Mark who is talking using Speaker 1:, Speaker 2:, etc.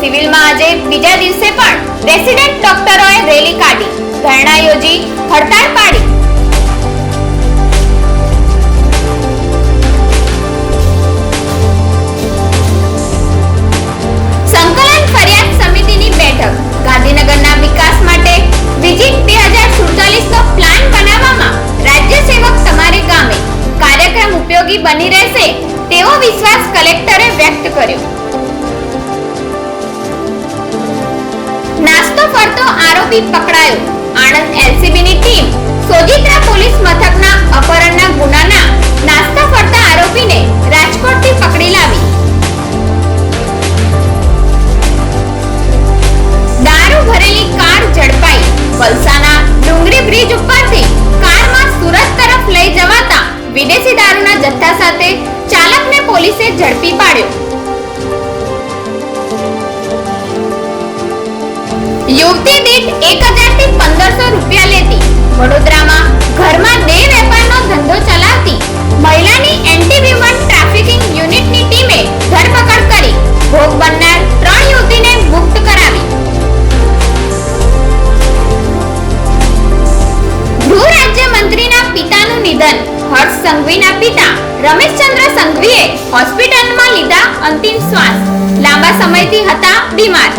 Speaker 1: સિવિલમાં આજે બીજા દિવસે પણ રેસિડેન્ટ ડોક્ટરોએ રેલી કાઢી. ધરણા યોજી હડતાળ પાડી. સંકલન ફરિયાદ સમિતિની બેઠક. ગાંધીનગરના વિકાસ માટે વિઝિટ બે હજાર સુડતાલીસનો પ્લાન બનાવવામાં રાજ્ય સેવક તમારે ગામે. કાર્યક્રમ ઉપયોગી બની રહેશે તેવો વિશ્વાસ કલેક્ટરે વ્યક્ત કર્યો. નાસ્તો ફરતો આરોપી પકડાયો. આણંદ એલસીબીની ટીમ સોજિત્રા પોલીસ મથકના અપહરણના ગુનાના નાસ્તા ફરતા આરોપીને રાજકોટથી પકડી લાવી. દારૂ ભરેલી કાર ઝડપાઈ. વલસાના ડુંગરી બ્રિજ ઉપરથી કારમાં સુરત તરફ લઈ જવાતા વિદેશી દારૂના જથ્થા સાથે પોલીસે ઝડપી પાડ્યો. યુવતી દીઠ એક હજારથી પંદરસો રૂપિયા લેતી. વડોદરામાં ઘરમાં દેહ વેપારનો ધંધો ચલાવતી મહિલાની એન્ટી વિમન ટ્રાફિકિંગ યુનિટની ટીમે ધરપકડ કરી. ભોગ બનનાર ત્રણ યુવતીને મુક્ત કરાવી. ગૃહ રાજ્ય મંત્રીના પિતાનું નિધન. હર્ષ સંઘવીના પિતા રમેશચંદ્ર સંઘવીએ હોસ્પિટલમાં લીધા અંતિમ શ્વાસ. લાંબા સમયથી હતા બીમાર.